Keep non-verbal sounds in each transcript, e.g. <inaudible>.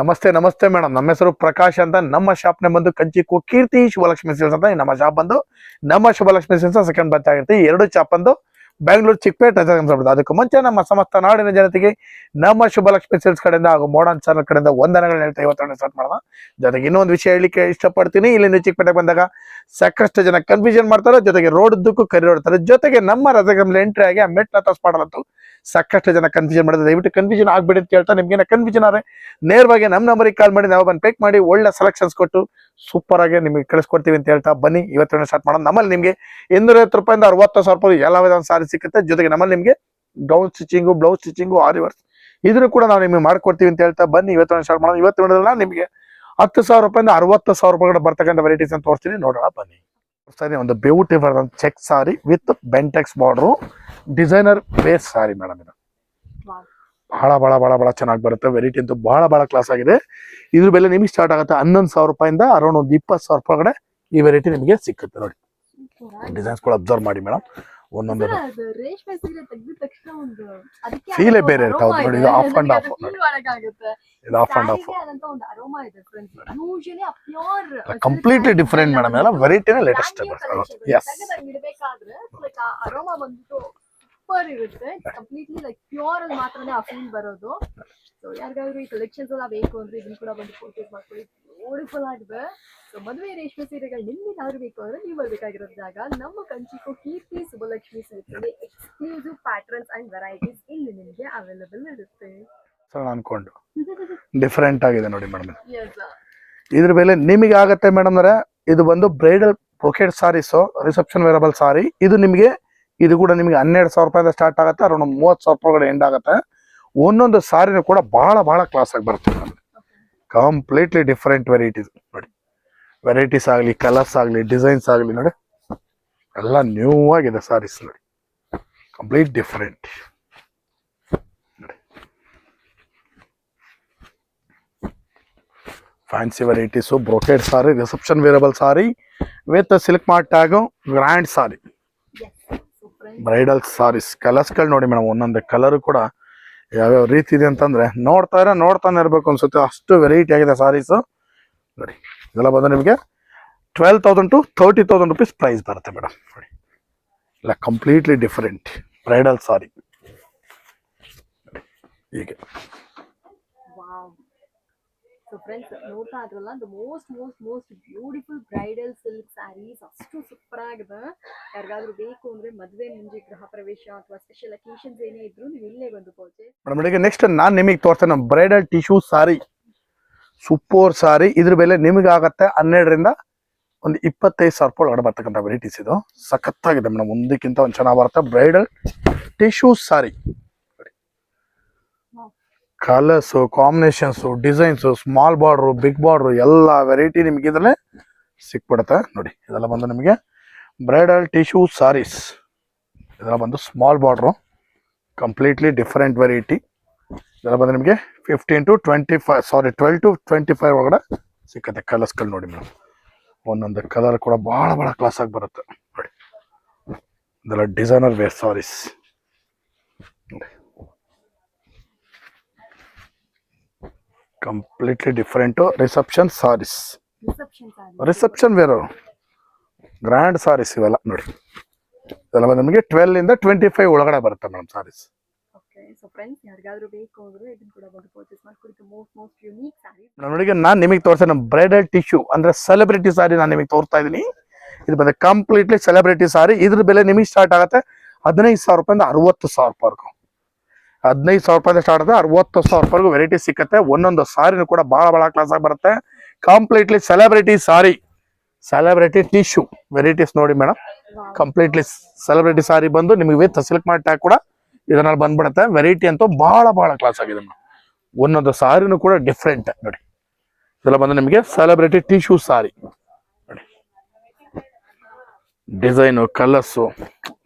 ನಮಸ್ತೆ ನಮಸ್ತೆ ಮೇಡಮ್. ನಮ್ಮ ಹೆಸರು ಪ್ರಕಾಶ್ ಅಂತ. ನಮ್ಮ ಶಾಪ್ನ ಬಂದು ಕಂಚಿ ಕು ಕೀರ್ತಿ ಶುಭಲಕ್ಷ್ಮಿ ಸೀಲ್ಸ್ ಅಂತ ನಮ್ಮ ಶಾಪ್ ಬಂದು ನಮ್ಮ ಶುಭಲಕ್ಷ್ಮಿ ಸೀಲ್ಸ್ ಸೆಕೆಂಡ್ ಬರ್ತಾ ಆಗಿರುತ್ತೆ. ಎರಡು ಶಾಪ್ ಬಂದು ಬೆಂಗಳೂರು ಚಿಕ್ಕಪೇಟೆ ಅದಕ್ಕೂ ಅದಕ್ಕೆ ಮುಂಚೆ ನಮ್ಮ ಸಮಸ್ತ ನಾಡಿನ ಜನತೆಗೆ ನಮ್ಮ ಶುಭಲಕ್ಷ್ಮಿ ಸೀಲ್ಸ್ ಕಡೆಯಿಂದ ಹಾಗೂ ಮೋಡನ್ ಚಾನಲ್ ಕಡೆಯಿಂದ ವಂದನೆಗಳನ್ನ ಹೇಳ್ತಾ ಇವತ್ತು ಸ್ಟಾರ್ಟ್ ಮಾಡೋಣ. ಜೊತೆಗೆ ಇನ್ನೊಂದು ವಿಷಯ ಹೇಳಿಕೆ ಇಷ್ಟಪಡ್ತೀನಿ. ಇಲ್ಲಿಂದ ಚಿಕ್ಕಪೇಟೆಗೆ ಬಂದಾಗ ಸಾಕಷ್ಟು ಜನ ಕನ್ಫ್ಯೂಷನ್ ಮಾಡ್ತಾರೆ. ಜೊತೆಗೆ ರೋಡ್ ಉದ್ದಕ್ಕೂ ಕರಿ ಹೊಡ್ತಾರೆ. ಜೊತೆಗೆ ನಮ್ಮ ರಥಗಂಬಲಿ ಎಂಟ್ರಿ ಆಗಿ ಆ ಮೆಟ್ಲ ತಸ್ ಸಾಕಷ್ಟು ಜನ ಕನ್ಫ್ಯೂಷನ್ ಮಾಡಿದ್ರೆ ದಯವಿಟ್ಟು ಕನ್ಫ್ಯೂಷನ್ ಆಗ್ಬಿಡಿ ಅಂತ ಹೇಳ್ತಾ ನಿಮ್ಗೆ ಕನ್ಫ್ಯೂಷನ್ ಆದರೆ ನೇರವಾಗಿ ನಮ್ಮ ನಂಬರಿಗೆ ಕಾಲ್ ಮಾಡಿ, ನಾವು ಬಂದು ಪೇಕ್ ಮಾಡಿ, ಒಳ್ಳೆ ಸೆಲೆಕ್ಷನ್ಸ್ ಕೊಟ್ಟು ಸೂಪರ್ ಆಗಿ ನಿಮಗೆ ಕಳಿಸ್ಕೊಡ್ತೀವಿ ಅಂತ ಹೇಳ್ತಾ ಬನ್ನಿ. ಇವತ್ತಿನ ಸ್ಟಾರ್ಟ್ ಮಾಡೋಣ. ನಮ್ಮಲ್ಲಿ ನಿಮಗೆ ಇನ್ನೂರೈವತ್ತು ರೂಪಾಯಿಂದ ಅರವತ್ತು ಸಾವಿರ ರೂಪಾಯಿ ಎಲ್ಲ ವಿಧ ಸಾರಿ ಸಿಗುತ್ತೆ. ಜೊತೆಗೆ ನಮ್ಮಲ್ಲಿ ನಿಮಗೆ gown stitching blouse stitching aari works ಇದನ್ನು ಕೂಡ ನಾವು ನಿಮಗೆ ಮಾಡ್ಕೊಡ್ತೀವಿ ಅಂತ ಹೇಳ್ತಾ ಬನ್ನಿ. ಇವತ್ತಿನ ಸ್ಟಾರ್ಟ್ ಮಾಡೋಣ. ಇವತ್ತು ಮಾಡಿದ್ರೆ ನಿಮಗೆ ಹತ್ತು ಸಾವಿರ ರೂಪಾಯಿಂದ ಅರವತ್ತು ಸಾವಿರ ರೂಪಾಯಿ ಬರ್ತಕ್ಕಂಥ ವೆರೈಟೀಸ್ ಅಂತ ತೋರಿಸ್ತೀನಿ. ನೋಡೋಣ ಬನ್ನಿ. ಸರಿ, ಒಂದು beautiful check sari with Bentex border designer base sari madam ಇದು. ಬಹಳ ಬಹಳ ಬಹಳ ಬಹಳ ಚೆನ್ನಾಗಿ ಬರುತ್ತೆ. ವೆರೈಟಿ ಅಂತೂ ಬಹಳ ಬಹಳ ಕ್ಲಾಸ್ ಆಗಿದೆ. ಇದ್ರ ಬೆಲೆ ನಿಮಗೆ ಸ್ಟಾರ್ಟ್ ಆಗುತ್ತೆ ಹನ್ನೊಂದು ಸಾವಿರ ರೂಪಾಯಿಂದ ಅರೌಂಡ್ ಒಂದು ಇಪ್ಪತ್ತು ಸಾವಿರ ರೂಪಾಯಿ ಕಡೆ ಈ ವೆರೈಟಿ ನಿಮಗೆ ಸಿಕ್ಕುತ್ತೆ ನೋಡಿ. ಡಿಸೈನ್ಸ್ ಕೂಡ ಅಬ್ಸರ್ವ್ ಮಾಡಿ ಮೇಡಮ್. ಒಂದೊಂದು ಸೀಲೆ ಬೇರೆ ಒಂದು ಇರುತ್ತೆ, ನೋಡಿ, ಇದೆ. ಆಫ್ ಅಂಡ್ ಆಫ್ ಇದು. Off and off completely different madam ಎಲ್ಲ ವೆರೈಟಿನೇ ಲೇಟೆಸ್ಟ್ ಎಸ್ ಸೂಪರ್ ಇರುತ್ತೆ. ಕಂಪ್ಲೀಟ್ಲಿ ಲೈಕ್ ಪ್ಯೂರ್ ಅಲ್ಲಿ ಮಾತ್ರನೇ ಆ ಫೀಲ್ ಬರೋದು. ಸೊ ಯಾರಿಗಾದ್ರೂ ಈ ಕಲೆಕ್ಷನ್ಸ್ ಎಲ್ಲ ಬೇಕು ಅಂದ್ರೆ ಇದನ್ನ ಕೂಡ ಬಂದು ಪರ್ಚೇಸ್ ಮಾಡ್ಕೊಳ್ಳಿ. ಬ್ಯೂಟಿಫುಲ್ ಆಗಿದೆ. ಸೊ ಮದುವೆ ರೇಷ್ಮೆ ಸೀರೆಗಳು ನಿಮ್ಗೆ ಬೇಕು ಅಂದ್ರೆ ನೀವು ಬರ್ಬೇಕಾಗಿರೋ ಜಾಗ. ನಮ್ಮ ಕಂಚಿಕೋ ಕೀರ್ತಿ ಸುಬ್ಬಲಕ್ಷ್ಮಿ ಸಿಗುತ್ತದೆ ಎಕ್ಸ್ಕ್ಲೂಸಿವ್ ಪ್ಯಾಟರ್ನ್ಸ್ ಅಂಡ್ ವೆರೈಟೀಸ್ ಇಲ್ಲಿ ನಿಮಗೆ ಅವೈಲೇಬಲ್ ಇರುತ್ತೆ. ಸರ್ ಅನ್ಕೊಂಡು. ಡಿಫ್ರೆಂಟ್ <laughs> ಆಗಿದೆ ನೋಡಿ ಮೇಡಮ್. ಇದ್ರ ಮೇಲೆ ನಿಮಗೆ ಆಗತ್ತೆ ಮೇಡಮ್ ಅಂದ್ರೆ ಇದು ಬಂದು bridal brocade saris reception wearable sari ಇದು ನಿಮಗೆ ಇದು ಕೂಡ ನಿಮಗೆ ಹನ್ನೆರಡು ಸಾವಿರ ರೂಪಾಯಿಂದ ಸ್ಟಾರ್ಟ್ ಆಗುತ್ತೆ ಅರೌಂಡ್ ಮೂವತ್ತು ಸಾವಿರ ರೂಪಾಯಿ ಎಂಡ್ ಆಗುತ್ತೆ. ಒಂದೊಂದು ಸಾರಿನೂ ಕೂಡ ಬಹಳ ಬಹಳ ಕ್ಲಾಸ್ ಆಗಿ ಬರುತ್ತೆ ಕಂಪ್ಲೀಟ್ಲಿ ಡಿಫ್ರೆಂಟ್ ವೆರೈಟೀಸ್ ನೋಡಿ. ವೆರೈಟೀಸ್ ಆಗಲಿ ಕಲರ್ಸ್ ಆಗಲಿ ಡಿಸೈನ್ಸ್ ಆಗಲಿ ನೋಡಿ. ಎಲ್ಲ ನ್ಯೂ ಆಗಿದೆ ಸಾರೀಸ್ ನೋಡಿ. Complete different fancy varieties brocade sari reception wearable sari with silk mart tag grand sari bridal saris, ಕಲರ್ಸ್ಗಳು ನೋಡಿ ಮೇಡಮ್, ಒಂದೊಂದು ಕಲರ್ ಕೂಡ ಯಾವ್ಯಾವ ರೀತಿ ಇದೆ ಅಂತಂದ್ರೆ ನೋಡ್ತಾ ಇರೋ ನೋಡ್ತಾನೆ ಇರಬೇಕು ಅನ್ಸುತ್ತೆ. ಅಷ್ಟು ವೆರೈಟಿ ಆಗಿದೆ ಸಾರೀಸು. ನೋಡಿ, ಇದೆಲ್ಲ ಬಂದು ನಿಮಗೆ twelve thousand to thirty thousand rupees price ಬರುತ್ತೆ ಮೇಡಮ್. ನೋಡಿ ಇಲ್ಲ ಕಂಪ್ಲೀಟ್ಲಿ ಡಿಫರೆಂಟ್ ಬ್ರೈಡಲ್ ಸಾರಿ. ಹೀಗೆ. ಸೊ ಫ್ರೆಂಡ್ಸ್ ನೋಡ್ತಾ ಇದ್ರಲ್ಲ the most most most beautiful bridal silk saris ಅಷ್ಟು ಸೂಪರ್ ಆಗಿದೆ. ಯಾರಿಗಾದ್ರೂ ಬೇಕು ಅಂದ್ರೆ ಮದುವೆ ಮುಂಜಿ ಗೃಹ ಪ್ರವೇಶ ಅಥವಾ ಸ್ಪೆಷಲ್ ಅಕೇಶನ್ಸ್ ಏನೇ ಇದ್ರು ನೀವು ಇಲ್ಲೇ ಬಂದು ಪರ್ಚೇಸ್ ಮೇಡಮ್ ನೆಕ್ಸ್ಟ್ ನಾನು ನಿಮಗೆ ತೋರಿಸ್ತೇನೆ bridal tissue sari super sari ಇದ್ರ ಬೆಲೆ ನಿಮಗೆ ಆಗತ್ತೆ ಹನ್ನೆರಡರಿಂದ ಒಂದು ಇಪ್ಪತ್ತೈದು ಸಾವಿರ ರೂಪಾಯಿ ಒಳಗಡೆ ಬರ್ತಕ್ಕಂಥ ವೆರೈಟೀಸ್ ಇದು. ಸಖತ್ತಾಗಿದೆ ಮೇಡಮ್, ಒಂದಕ್ಕಿಂತ ಒಂದು ಚೆನ್ನಾಗಿ ಬರುತ್ತೆ. Bridal tissue sari colours combinations designs small border big border ಎಲ್ಲ ವೆರೈಟಿ ನಿಮಗೆ ಇದರಲ್ಲೇ ಸಿಕ್ಬಿಡುತ್ತೆ. ನೋಡಿ, ಇದೆಲ್ಲ ಬಂದು ನಿಮಗೆ ಬ್ರೈಡಲ್ ಟಿಶ್ಯೂ ಸಾರೀಸ್ ಇದೆಲ್ಲ ಬಂದು small border completely different variety ಇದೆಲ್ಲ ಬಂದು ನಿಮಗೆ fifteen to twenty five sorry twelve to twenty five ಒಳಗಡೆ ಸಿಕ್ಕತ್ತೆ ಕಲರ್ಸ್ಗಳು ನೋಡಿ ಮೇಡಮ್ ಒಂದೊಂದು ಕಲರ್ ಕೂಡ ಭಾಳ ಭಾಳ ಕ್ಲಾಸ್ ಆಗಿ ಬರುತ್ತೆ. ನೋಡಿ, ಇದೆಲ್ಲ designer wear saris completely different reception saris reception wear grand saris ಇವೆಲ್ಲ ನೋಡಿ. ಇದೆಲ್ಲ ನಮಗೆ ಟ್ವೆಲ್ ಇಂದ ಟ್ವೆಂಟಿ ಫೈವ್ ಒಳಗಡೆ ಬರುತ್ತೆ ಮೇಡಮ್ ಸಾರೀಸ್ ನೋಡಿ ನಾನು ನಿಮಗೆ ತೋರಿಸ್ತೇನೆ ಬ್ರೈಡಲ್ ಟಿಶ್ಯೂ ಅಂದ್ರೆ ಸೆಲೆಬ್ರಿಟಿ ಸಾರಿ ನಾನು ನಿಮಗೆ ತೋರಿಸ್ತಾ ಇದ್ದೀನಿ ಇದು ಬಂದ ಕಂಪ್ಲೀಟ್ಲಿ ಸೆಲೆಬ್ರಿಟಿ ಸಾರಿ ಇದ್ರ ಬೆಲೆ ನಿಮಗೆ ಸ್ಟಾರ್ಟ್ ಆಗುತ್ತೆ ಹದಿನೈದು ಸಾವಿರ ರೂಪಾಯಿಂದ ಅರವತ್ತು ಸಾವಿರ ರೂಪಾಯಿವರೆಗೂ. ಹದಿನೈದು ಸಾವಿರ ರೂಪಾಯಿಂದ ಸ್ಟಾರ್ಟ್ ಆದ್ರೆ ಅರವತ್ತು ಸಾವಿರ ರೂಪಾಯಿಗೂ ವೆರೈಟಿ ಸಿಕ್ಕತ್ತೆ. ಒಂದೊಂದು ಸಾರಿನೂ ಕೂಡ ಭಾಳ ಭಾಳ ಕ್ಲಾಸ್ ಆಗಿ ಬರುತ್ತೆ. Completely celebrity sari. Celebrity tissue varieties ನೋಡಿ ಮೇಡಮ್ ಕಂಪ್ಲೀಟ್ಲಿ ಸೆಲೆಬ್ರಿಟಿ ಸಾರಿ ಬಂದು ನಿಮಗೆ ವಿತ್ ಸಿಲ್ಕ್ ಮಾಡಿ ಕೂಡ ಇದರಲ್ಲಿ ಬಂದ್ಬಿಡುತ್ತೆ. ವೆರೈಟಿ ಅಂತೂ ಭಾಳ ಭಾಳ ಕ್ಲಾಸ್ ಆಗಿದೆ ಮೇಡಮ್ ಒಂದೊಂದು ಸಾರಿನೂ ಕೂಡ ಡಿಫ್ರೆಂಟ್ ನೋಡಿ. ಇದೆಲ್ಲ ಬಂದು ನಿಮಗೆ ಸೆಲೆಬ್ರಿಟಿ ಟಿಶ್ಯೂ ಸಾರಿ. ನೋಡಿ. ಡಿಸೈನು ಕಲರ್ಸು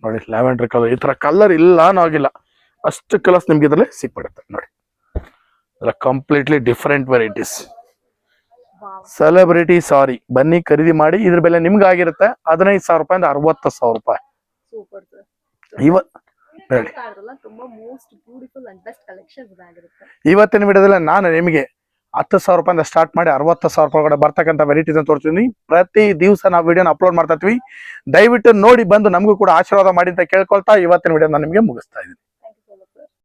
ನೋಡಿ ಲ್ಯಾವೆಂಡರ್ ಕಲರ್ ಈ ಥರ ಕಲರ್ ಇಲ್ಲ ಅನ್ನೋ ಆಗಿಲ್ಲ ಅಷ್ಟು ಕಲರ್ಸ್ ನಿಮ್ಗೆ ಇದರಲ್ಲಿ ಸಿಕ್ಬಿಡುತ್ತೆ ನೋಡಿ. Completely different varieties celebrity sari ಬನ್ನಿ ಖರೀದಿ ಮಾಡಿ ಇದ್ರ ಬೆಲೆ ನಿಮ್ಗೆ ಆಗಿರುತ್ತೆ. ಹದಿನೈದು ಸಾವಿರ ರೂಪಾಯಿಂದ ಅರವತ್ತು ಸಾವಿರ ರೂಪಾಯಿ. ಇವ- ಇವತ್ತಿನ ವಿಡಿಯೋದಲ್ಲಿ ನಾನು ನಿಮಗೆ ಹತ್ತು ಸಾವಿರ ರೂಪಾಯಿಂದ ಸ್ಟಾರ್ಟ್ ಮಾಡಿ ಅರವತ್ತು ಸಾವಿರ ರೂಪಾಯಿ ಒಳಗಡೆ ಬರ್ತಕ್ಕಂಥ ವೆರೈಟೀಸ್ ಅಂತ ತೋರಿಸ್ತೀನಿ. ಪ್ರತಿ ದಿವಸ ನಾವು ವಿಡಿಯೋನ ಅಪ್ಲೋಡ್ ಮಾಡ್ತಾ ಇರ್ತೀವಿ. ದಯವಿಟ್ಟು ನೋಡಿ ಬಂದು ನಮಗೂ ಕೂಡ ಆಶೀರ್ವಾದ ಮಾಡಿ ಅಂತ ಕೇಳ್ಕೊಳ್ತಾ ಇವತ್ತಿನ ವಿಡಿಯೋ ನಾನು ನಿಮಗೆ ಮುಗಿಸ್ತಾ ಇದ್ದೀನಿ.